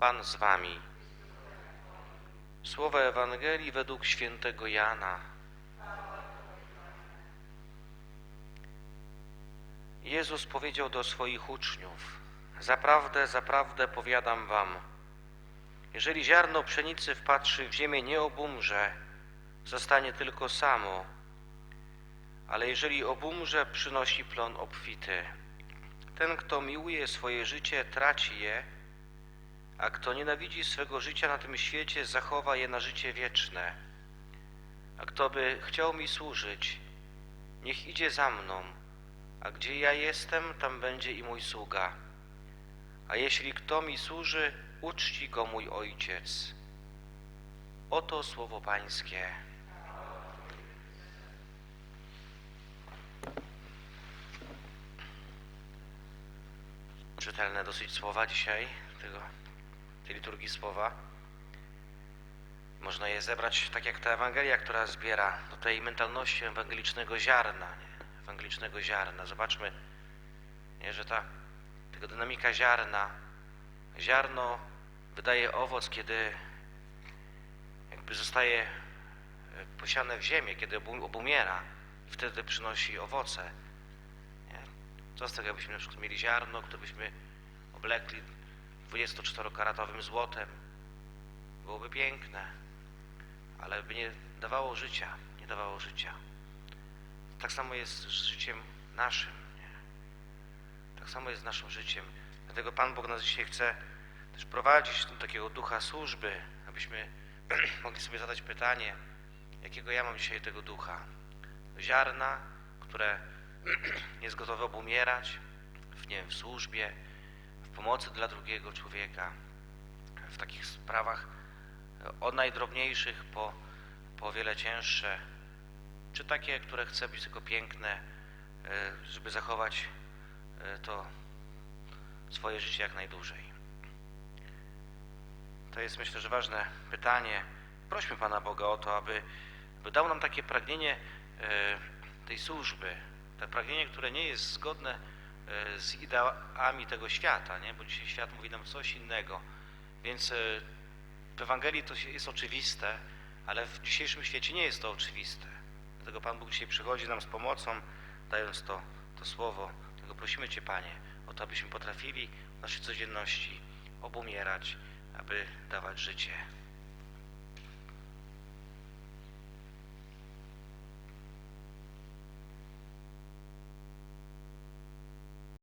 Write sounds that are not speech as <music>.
Pan z wami. Słowa Ewangelii według świętego Jana. Jezus powiedział do swoich uczniów: Zaprawdę, zaprawdę powiadam wam, jeżeli ziarno pszenicy wpatrzy w ziemię, nie obumrze, zostanie tylko samo, ale jeżeli obumrze, przynosi plon obfity. Ten, kto miłuje swoje życie, traci je, a kto nienawidzi swego życia na tym świecie, zachowa je na życie wieczne. A kto by chciał mi służyć, niech idzie za mną, a gdzie ja jestem, tam będzie i mój sługa. A jeśli kto mi służy, uczci go mój ojciec. Oto słowo Pańskie. Czytelne dosyć słowa dzisiaj, tego, słowa. Można je zebrać tak jak ta Ewangelia, która zbiera do tej mentalności ewangelicznego ziarna. Nie? Ewangelicznego ziarna. Zobaczmy, nie, że ta tego dynamika ziarna. Ziarno wydaje owoc, kiedy jakby zostaje e, posiane w ziemię, kiedy obu- obumiera i wtedy przynosi owoce. Nie? Co z tego, jakbyśmy na przykład mieli ziarno, które byśmy oblekli 24-karatowym złotem? Byłoby piękne, ale by nie dawało życia, nie dawało życia. Tak samo jest z życiem naszym. Nie? Tak samo jest z naszym życiem. Dlatego Pan Bóg nas dzisiaj chce też prowadzić do takiego ducha służby, abyśmy <clears throat> mogli sobie zadać pytanie, jakiego ja mam dzisiaj tego ducha. Ziarna, które <clears throat> jest gotowe obumierać w, nie wiem, w służbie, pomocy dla drugiego człowieka, w takich sprawach e, od najdrobniejszych po, po wiele cięższe, czy takie, które chce być tylko piękne, e, żeby zachować e, to swoje życie jak najdłużej. To jest myślę, że ważne pytanie. Prośmy Pana Boga o to, aby, aby dał nam takie pragnienie tej służby, to pragnienie, które nie jest zgodne z ideałami tego świata, nie? bo dzisiaj świat mówi nam coś innego. Więc e, w Ewangelii to jest oczywiste, ale w dzisiejszym świecie nie jest to oczywiste. Dlatego Pan Bóg dzisiaj przychodzi nam z pomocą, dając to, to słowo. Dlatego prosimy Cię, Panie, o to, abyśmy potrafili w naszej codzienności obumierać, aby dawać życie.